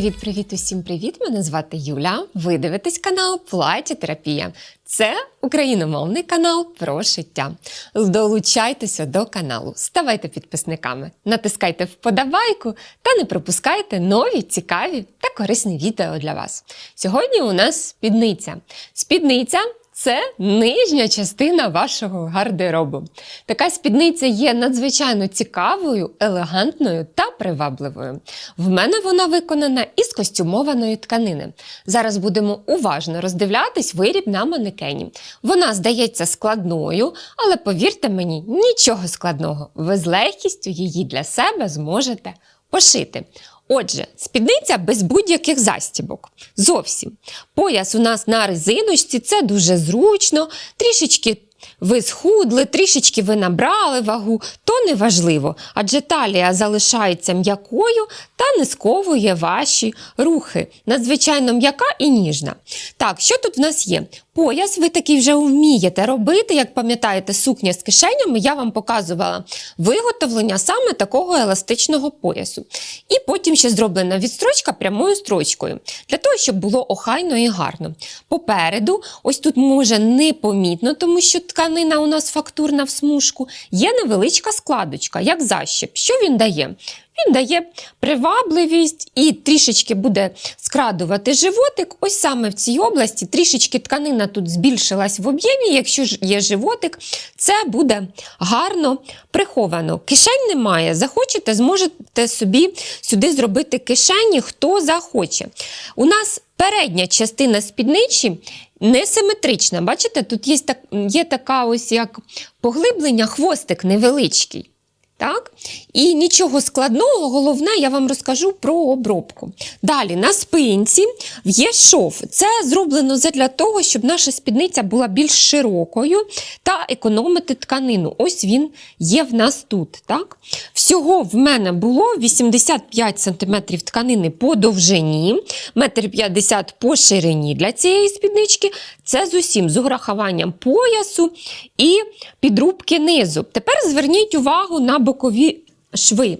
Привіт-привіт усім привіт! Мене звати Юля. Ви дивитесь канал Платі Терапія. Це україномовний канал про шиття. Долучайтеся до каналу, ставайте підписниками, натискайте вподобайку та не пропускайте нові, цікаві та корисні відео для вас. Сьогодні у нас спідниця. Спідниця це нижня частина вашого гардеробу. Така спідниця є надзвичайно цікавою, елегантною та привабливою. В мене вона виконана із костюмованої тканини. Зараз будемо уважно роздивлятись виріб на манекені. Вона здається складною, але повірте мені, нічого складного. Ви з легкістю її для себе зможете пошити. Отже, спідниця без будь-яких застібок. Зовсім. Пояс у нас на резиночці, це дуже зручно, трішечки. Ви схудли, трішечки ви набрали вагу, то не важливо, адже талія залишається м'якою та не сковує ваші рухи. Надзвичайно м'яка і ніжна. Так, що тут в нас є? Пояс, ви такий вже вмієте робити, як пам'ятаєте, сукня з кишенями, я вам показувала виготовлення саме такого еластичного поясу. І потім ще зроблена відстрочка прямою строчкою, для того, щоб було охайно і гарно. Попереду, ось тут може непомітно, тому що тканина у нас фактурна в смужку, є невеличка складочка, як защіп. Що він дає? Він дає привабливість і трішечки буде скрадувати животик. Ось саме в цій області трішечки тканина тут збільшилась в об'ємі. Якщо ж є животик, це буде гарно приховано. Кишень немає. Захочете, зможете собі сюди зробити кишені, хто захоче. У нас передня частина спідничі несиметрична. Бачите, тут є, так, є така ось як поглиблення, хвостик невеличкий. Так? І нічого складного, головне, я вам розкажу про обробку. Далі, на спинці є шов. Це зроблено для того, щоб наша спідниця була більш широкою та економити тканину. Ось він є в нас тут. Так? Всього в мене було 85 см тканини по довжині, 1,50 м по ширині для цієї спіднички. Це з усім з урахуванням поясу і підрубки низу. Тепер зверніть увагу на бокові шви.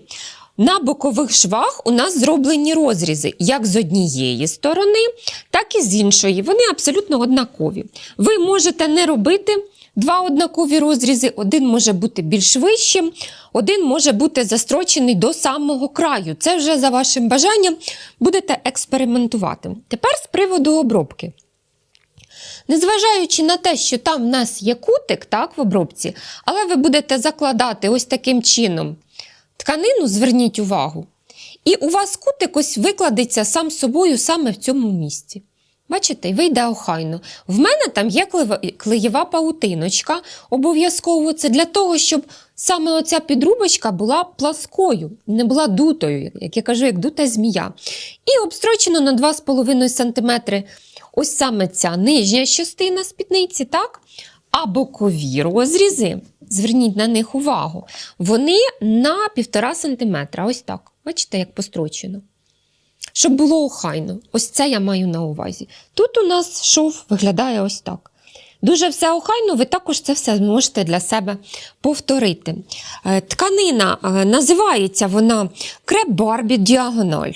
На бокових швах у нас зроблені розрізи як з однієї сторони, так і з іншої. Вони абсолютно однакові. Ви можете не робити два однакові розрізи, один може бути більш вищим, один може бути застрочений до самого краю. Це вже за вашим бажанням будете експериментувати. Тепер з приводу обробки. Незважаючи на те, що там в нас є кутик так, в обробці, але ви будете закладати ось таким чином тканину, зверніть увагу, і у вас кутик ось викладеться сам собою саме в цьому місці. Бачите, вийде охайно. В мене там є клеєва паутиночка, обов'язково це для того, щоб саме оця підрубочка була пласкою, не була дутою, як я кажу, як дута змія. І обстрочено на 2,5 см ось саме ця нижня частина спідниці, так? А бокові розрізи, зверніть на них увагу, вони на 1,5 см. Ось так. Бачите, як построчено. Щоб було охайно. Ось це я маю на увазі. Тут у нас шов виглядає ось так. Дуже все охайно, ви також це все зможете для себе повторити. Е, тканина е, називається вона креп Барбі Діагональ.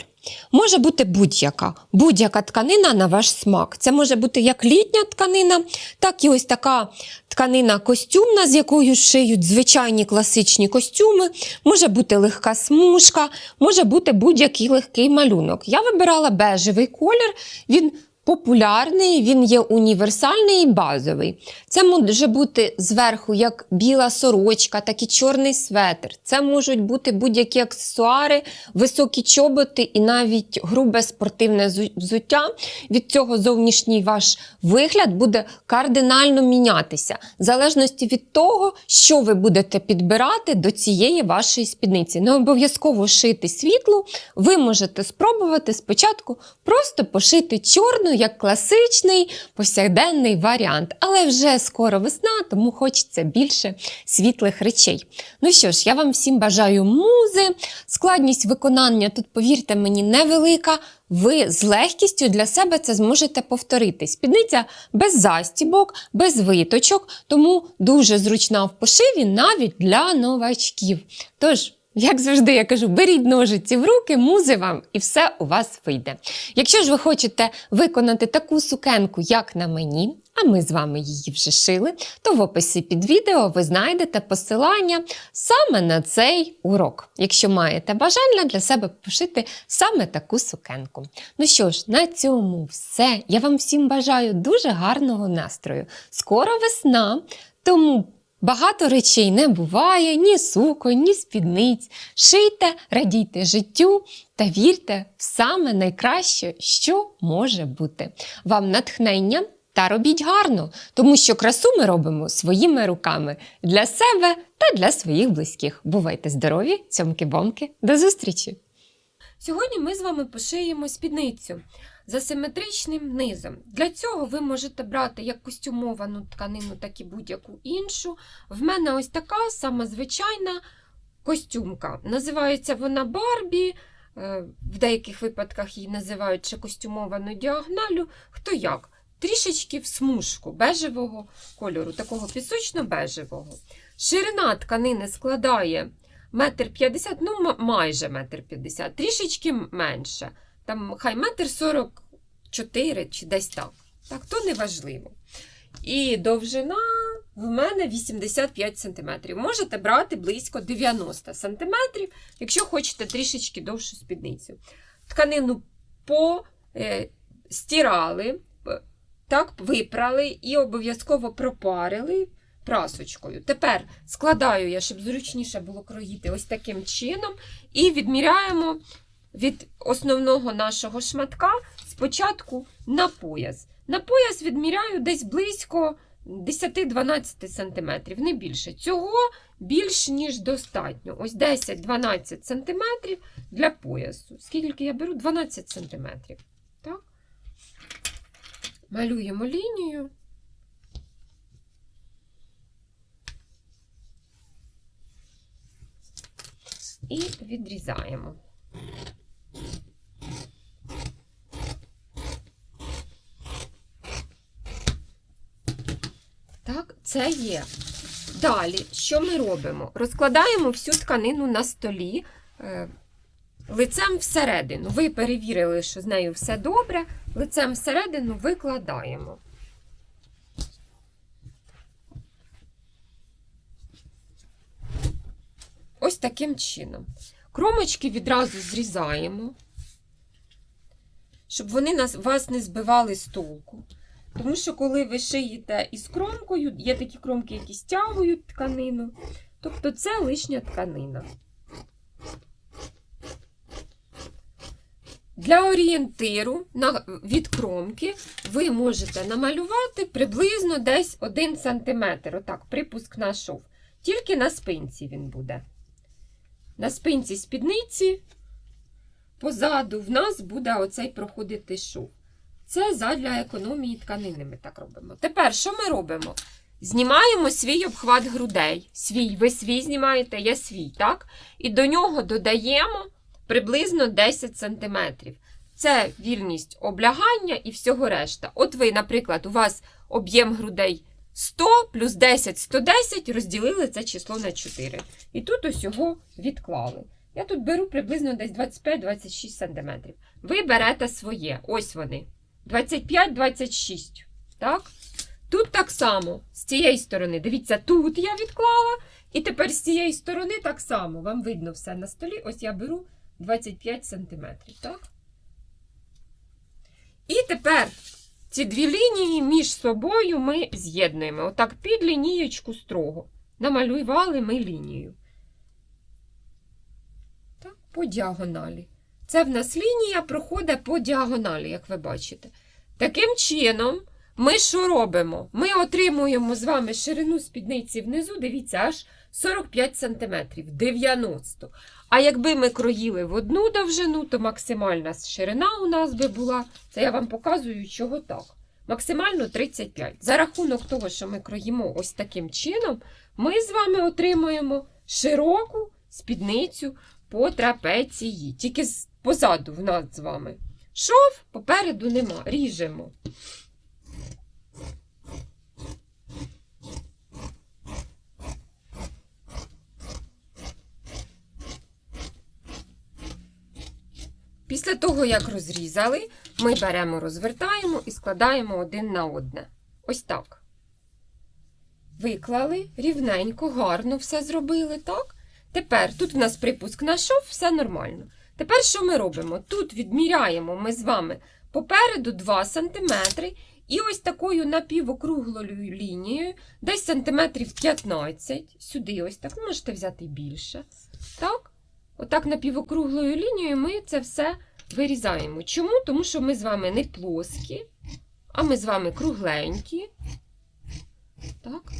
Може бути будь-яка будь-яка тканина на ваш смак. Це може бути як літня тканина, так і ось така тканина костюмна, з якою шиють звичайні класичні костюми. Може бути легка смужка, може бути будь-який легкий малюнок. Я вибирала бежевий колір. він популярний, він є універсальний і базовий. Це може бути зверху як біла сорочка, так і чорний светр. Це можуть бути будь-які аксесуари, високі чоботи і навіть грубе спортивне взуття. Від цього зовнішній ваш вигляд буде кардинально мінятися, в залежності від того, що ви будете підбирати до цієї вашої спідниці. Не обов'язково шити світлу, ви можете спробувати спочатку просто пошити чорну як класичний повсякденний варіант. Але вже скоро весна, тому хочеться більше світлих речей. Ну що ж, я вам всім бажаю музи. Складність виконання тут, повірте мені, невелика. Ви з легкістю для себе це зможете повторити. Спідниця без застібок, без виточок, тому дуже зручна в пошиві навіть для новачків. Тож, Як завжди, я кажу, беріть ножиці в руки, музи вам, і все у вас вийде. Якщо ж ви хочете виконати таку сукенку, як на мені, а ми з вами її вже шили, то в описі під відео ви знайдете посилання саме на цей урок, якщо маєте бажання для себе пошити саме таку сукенку. Ну що ж, на цьому все. Я вам всім бажаю дуже гарного настрою. Скоро весна, тому. Багато речей не буває, ні суконь, ні спідниць. Шийте, радійте життю та вірте в саме найкраще, що може бути. Вам натхнення та робіть гарно, тому що красу ми робимо своїми руками для себе та для своїх близьких. Бувайте здорові, цьомки-бомки, до зустрічі! Сьогодні ми з вами пошиємо спідницю за симетричним низом. Для цього ви можете брати як костюмовану тканину, так і будь-яку іншу. В мене ось така сама звичайна костюмка. Називається вона Барбі. е, В деяких випадках її називають ще костюмованою діагоналю. Хто як? Трішечки в смужку бежевого кольору, такого пісочно-бежевого. Ширина тканини складає метр п'ятдесят, ну майже метр п'ятдесят, трішечки менше. Там хай метр сорок чотири чи десь так. Так, то не важливо. І довжина в мене 85 см. Можете брати близько 90 см, якщо хочете трішечки довшу спідницю. Тканину по е, так, випрали і обов'язково пропарили прасочкою. Тепер складаю я, щоб зручніше було кроїти ось таким чином, і відміряємо від основного нашого шматка спочатку на пояс. На пояс відміряю десь близько 10-12 см, не більше. Цього більш ніж достатньо. Ось 10-12 см для поясу. Скільки я беру? 12 см. Так? Малюємо лінію. І відрізаємо. Так, це є. Далі, що ми робимо? Розкладаємо всю тканину на столі е, лицем всередину. Ви перевірили, що з нею все добре. Лицем всередину викладаємо. Ось таким чином. Кромочки відразу зрізаємо, щоб вони вас не збивали з толку. Тому що, коли ви шиєте із кромкою, є такі кромки, які стягують тканину. Тобто це лишня тканина. Для орієнтиру від кромки ви можете намалювати приблизно десь 1 см. Отак, припуск на шов. Тільки на спинці він буде. На спинці спідниці позаду в нас буде оцей проходити шов. Це задля економії тканини ми так робимо. Тепер, що ми робимо? Знімаємо свій обхват грудей. Свій, ви свій знімаєте, я свій, так? І до нього додаємо приблизно 10 см. Це вільність облягання і всього решта. От ви, наприклад, у вас об'єм грудей 100 плюс 10 110, розділили це число на 4. І тут ось його відклали. Я тут беру приблизно десь 25-26 см. Ви берете своє. Ось вони. 25-26. Так? Тут так само, з цієї сторони. Дивіться, тут я відклала. І тепер з цієї сторони так само. Вам видно все на столі. Ось я беру 25 см. Так? І тепер ці дві лінії між собою ми з'єднуємо. Отак під лінієчку строго. Намалювали ми лінію. Так, по діагоналі. Це в нас лінія проходить по діагоналі, як ви бачите. Таким чином, ми що робимо? Ми отримуємо з вами ширину спідниці внизу, дивіться, аж 45 см, 90 А якби ми кроїли в одну довжину, то максимальна ширина у нас би була, це я вам показую, чого так. Максимально 35. За рахунок того, що ми кроїмо ось таким чином, ми з вами отримуємо широку спідницю по трапеції. Тільки позаду в нас з вами. Шов попереду нема. Ріжемо. Після того, як розрізали, ми беремо, розвертаємо і складаємо один на одне. Ось так. Виклали рівненько, гарно все зробили, так? Тепер тут в нас припуск на шов, все нормально. Тепер що ми робимо? Тут відміряємо ми з вами попереду 2 см і ось такою напівокруглою лінією, десь сантиметрів 15, сюди ось так, можете взяти більше. Так? Отак напівокруглою лінією ми це все вирізаємо. Чому? Тому що ми з вами не плоскі, а ми з вами кругленькі. Так?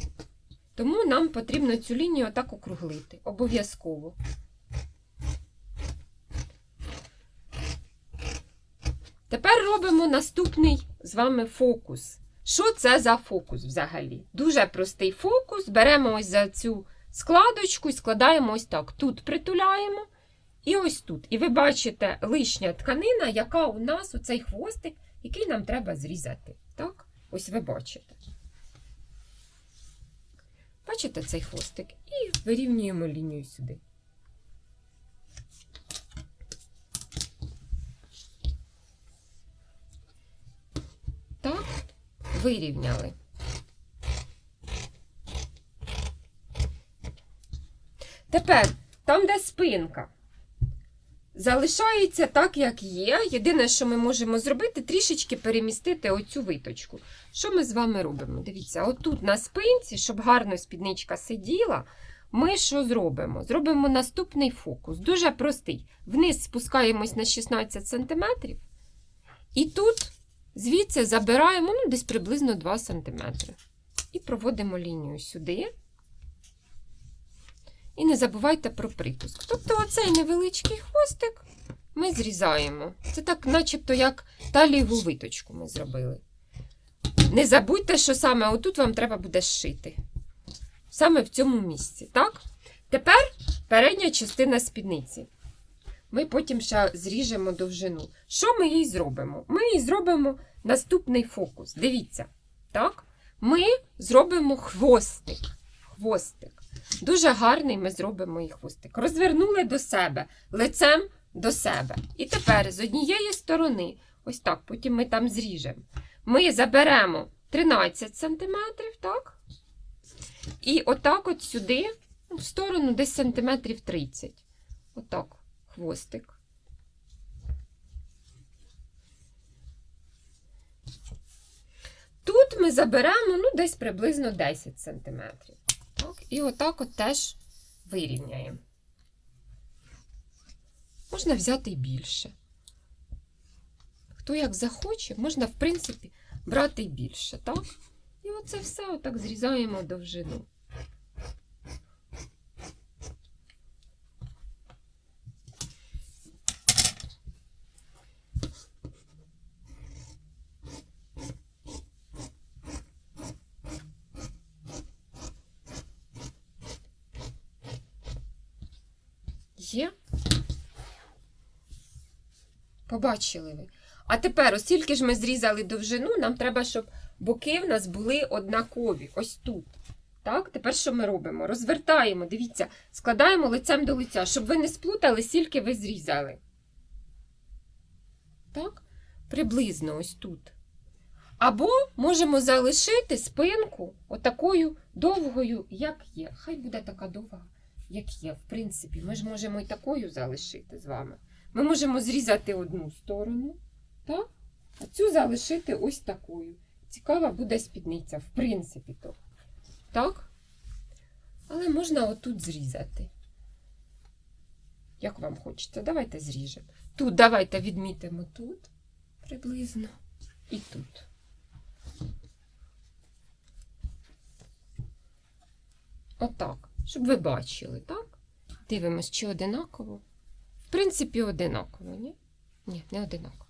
Тому нам потрібно цю лінію отак округлити. Обов'язково. Тепер робимо наступний з вами фокус. Що це за фокус взагалі? Дуже простий фокус. Беремо ось за цю складочку і складаємо ось так. Тут притуляємо і ось тут. І ви бачите лишня тканина, яка у нас оцей хвостик, який нам треба зрізати. Так? Ось ви бачите. Бачите цей хвостик? І вирівнюємо лінію сюди. Так, вирівняли. Тепер, там, де спинка, залишається так, як є. Єдине, що ми можемо зробити, трішечки перемістити оцю виточку. Що ми з вами робимо? Дивіться, отут на спинці, щоб гарно спідничка сиділа, ми що зробимо? Зробимо наступний фокус. Дуже простий. Вниз спускаємось на 16 см. І тут звідси забираємо ну, десь приблизно 2 см. І проводимо лінію сюди. І не забувайте про припуск. Тобто, оцей невеличкий хвостик ми зрізаємо. Це так, начебто, як талієву виточку ми зробили. Не забудьте, що саме отут вам треба буде зшити. Саме в цьому місці. Так? Тепер передня частина спідниці. Ми потім ще зріжемо довжину. Що ми їй зробимо? Ми їй зробимо наступний фокус. Дивіться, так? Ми зробимо хвостик. Хвостик. Дуже гарний ми зробимо і хвостик. Розвернули до себе, лицем до себе. І тепер з однієї сторони, ось так, потім ми там зріжемо. Ми заберемо 13 см, так? І отак от сюди, в сторону десь сантиметрів 30. Отак, хвостик. Тут ми заберемо ну, десь приблизно 10 см. Так, і отак от теж вирівняємо. Можна взяти і більше. Хто як захоче, можна, в принципі, брати і більше, так? І оце все отак зрізаємо довжину. Є? Побачили ви. А тепер, оскільки ж ми зрізали довжину, нам треба, щоб боки в нас були однакові. Ось тут. Так, тепер що ми робимо? Розвертаємо, дивіться, складаємо лицем до лиця, щоб ви не сплутали, скільки ви зрізали. Так, приблизно ось тут. Або можемо залишити спинку отакою довгою, як є. Хай буде така довга, як є. В принципі, ми ж можемо і такою залишити з вами. Ми можемо зрізати одну сторону, так? а цю залишити ось такою. Цікава буде спідниця, в принципі, то. Так? Але можна отут зрізати. Як вам хочеться, давайте зріжемо. Тут давайте відмітимо тут приблизно і тут. Отак, щоб ви бачили, так? Дивимось, чи одинаково. В принципі, одинаково, ні? Ні, не одинаково.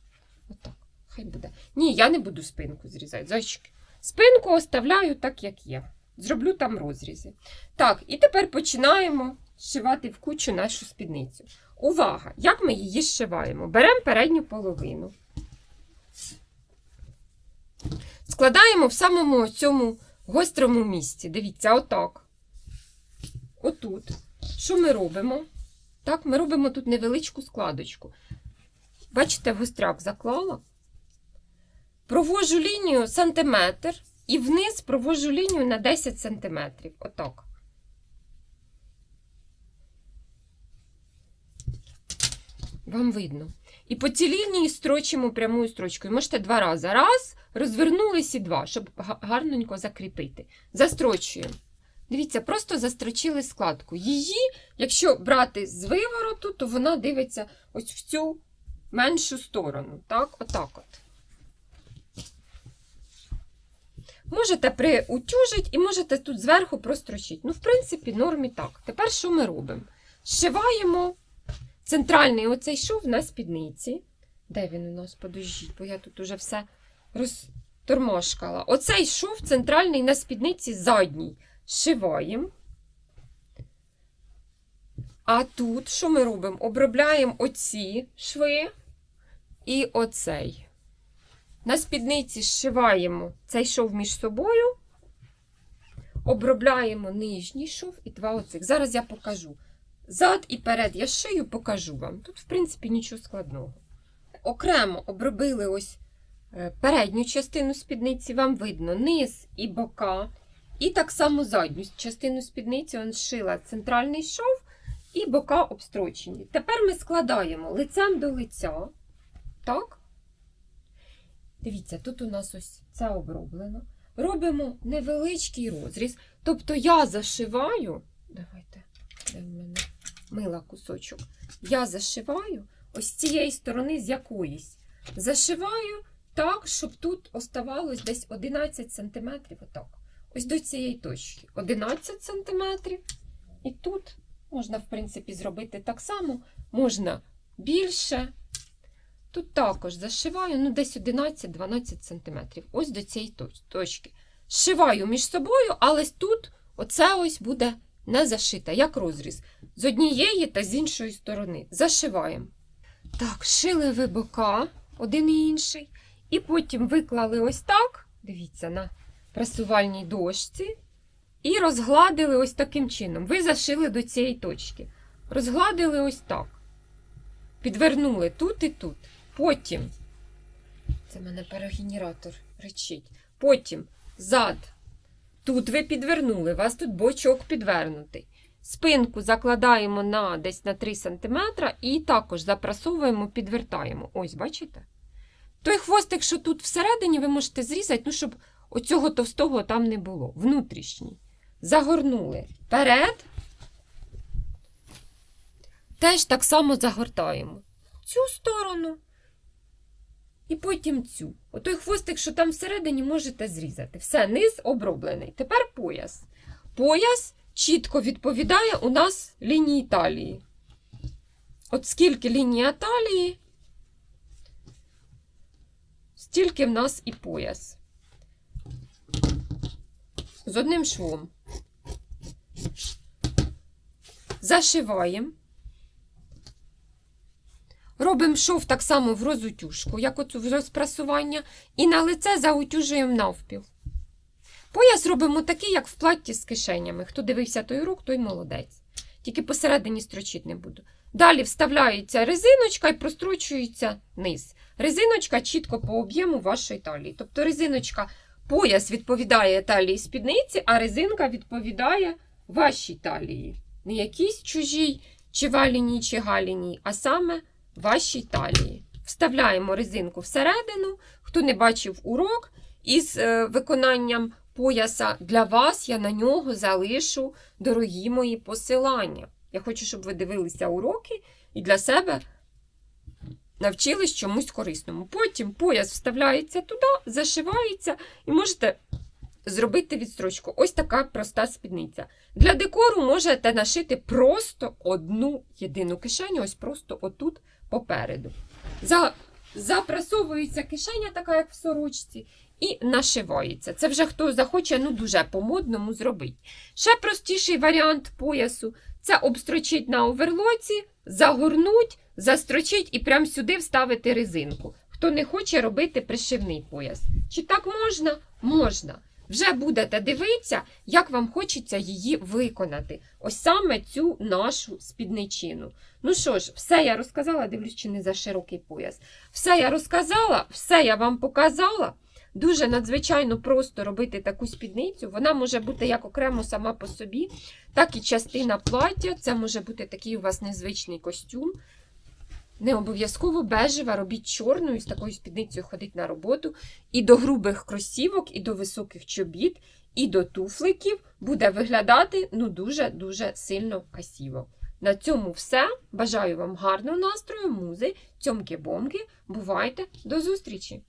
Отак. Хай буде. Ні, я не буду спинку зрізати. Зайчики. Спинку оставляю так, як є. Зроблю там розрізи. Так, і тепер починаємо зшивати в кучу нашу спідницю. Увага! Як ми її зшиваємо? Беремо передню половину. Складаємо в самому цьому гострому місці. Дивіться, отак. Отут. Що ми робимо? Так, ми робимо тут невеличку складочку. Бачите, гостряк заклала. Провожу лінію сантиметр і вниз провожу лінію на 10 сантиметрів. Отак. Вам видно. І по цій лінії строчимо прямою строчкою. Можете два рази. Раз, розвернулись і два, щоб га- гарненько закріпити. Застрочуємо. Дивіться, просто застрочили складку. Її, якщо брати з вивороту, то вона дивиться ось в цю меншу сторону. Так, отак от. Можете приутюжити і можете тут зверху прострочити. Ну, в принципі, нормі так. Тепер що ми робимо? Зшиваємо центральний оцей шов на спідниці. Де він у нас? Подождіть, бо я тут уже все розтормошкала. Оцей шов центральний на спідниці задній. Зшиваємо. А тут що ми робимо? Обробляємо оці шви і оцей. На спідниці зшиваємо цей шов між собою, обробляємо нижній шов і два оцих. Зараз я покажу. Зад і перед я шию, покажу вам. Тут, в принципі, нічого складного. Окремо обробили ось е, передню частину спідниці, вам видно низ і бока. І так само задню частину спідниці он зшила центральний шов і бока обстрочені. Тепер ми складаємо лицем до лиця. Так? Дивіться, тут у нас ось це оброблено. Робимо невеличкий розріз. Тобто я зашиваю. Давайте, де в мене мила кусочок. Я зашиваю ось цієї сторони з якоїсь. Зашиваю так, щоб тут оставалось десь 11 см. Отак. Ось до цієї точки. 11 см. І тут можна, в принципі, зробити так само, можна більше. Тут також зашиваю ну, десь 11-12 см. Ось до цієї точки. Зшиваю між собою, але тут оце ось буде не зашите, як розріз. З однієї та з іншої сторони. Зашиваємо. Так, шили ви бока один і інший. І потім виклали ось так. Дивіться, на прасувальній дошці. І розгладили ось таким чином. Ви зашили до цієї точки. Розгладили ось так. Підвернули тут і тут. Потім. Це в мене перогенератор речить. Потім зад. Тут ви підвернули, у вас тут бочок підвернутий. Спинку закладаємо на десь на 3 см і також запрасовуємо, підвертаємо. Ось, бачите? Той хвостик, що тут всередині, ви можете зрізати, ну, щоб оцього товстого там не було. Внутрішній. Загорнули вперед. Теж так само загортаємо. Цю сторону. І потім цю. Отой хвостик, що там всередині, можете зрізати. Все, низ оброблений. Тепер пояс. Пояс чітко відповідає у нас лінії талії. От скільки лінія талії, стільки в нас і пояс. З одним швом. Зашиваємо. Робимо шов так само в розутюжку, як оцю в розпрасування, і на лице заутюжуємо навпіл. Пояс робимо такий, як в платті з кишенями. Хто дивився той урок, той молодець. Тільки посередині строчити не буду. Далі вставляється резиночка і прострочується низ. Резиночка чітко по об'єму вашої талії. Тобто резиночка, пояс відповідає талії спідниці, а резинка відповідає вашій талії. Не якійсь чужій, чи валіній, чи галіній, а саме вашій талії. Вставляємо резинку всередину. Хто не бачив урок із е, виконанням пояса для вас, я на нього залишу дорогі мої посилання. Я хочу, щоб ви дивилися уроки і для себе навчились чомусь корисному. Потім пояс вставляється туди, зашивається, і можете зробити відстрочку. Ось така проста спідниця. Для декору можете нашити просто одну єдину кишеню, ось просто отут попереду. За, запрасовується кишеня, така як в сорочці, і нашивається. Це вже хто захоче, ну дуже по-модному зробить. Ще простіший варіант поясу це обстрочить на оверлоці, загорнуть, застрочить і прямо сюди вставити резинку. Хто не хоче робити пришивний пояс. Чи так можна? Можна. вже будете дивитися, як вам хочеться її виконати. Ось саме цю нашу спідничину. Ну що ж, все я розказала, дивлюсь, чи не за широкий пояс. Все я розказала, все я вам показала. Дуже надзвичайно просто робити таку спідницю. Вона може бути як окремо сама по собі, так і частина плаття. Це може бути такий у вас незвичний костюм. Не обов'язково бежева, робіть чорною, з такою спідницею ходить на роботу. І до грубих кросівок, і до високих чобіт, і до туфликів буде виглядати ну дуже-дуже сильно красиво. На цьому все. Бажаю вам гарного настрою, музи, цьомки-бомки. Бувайте, до зустрічі!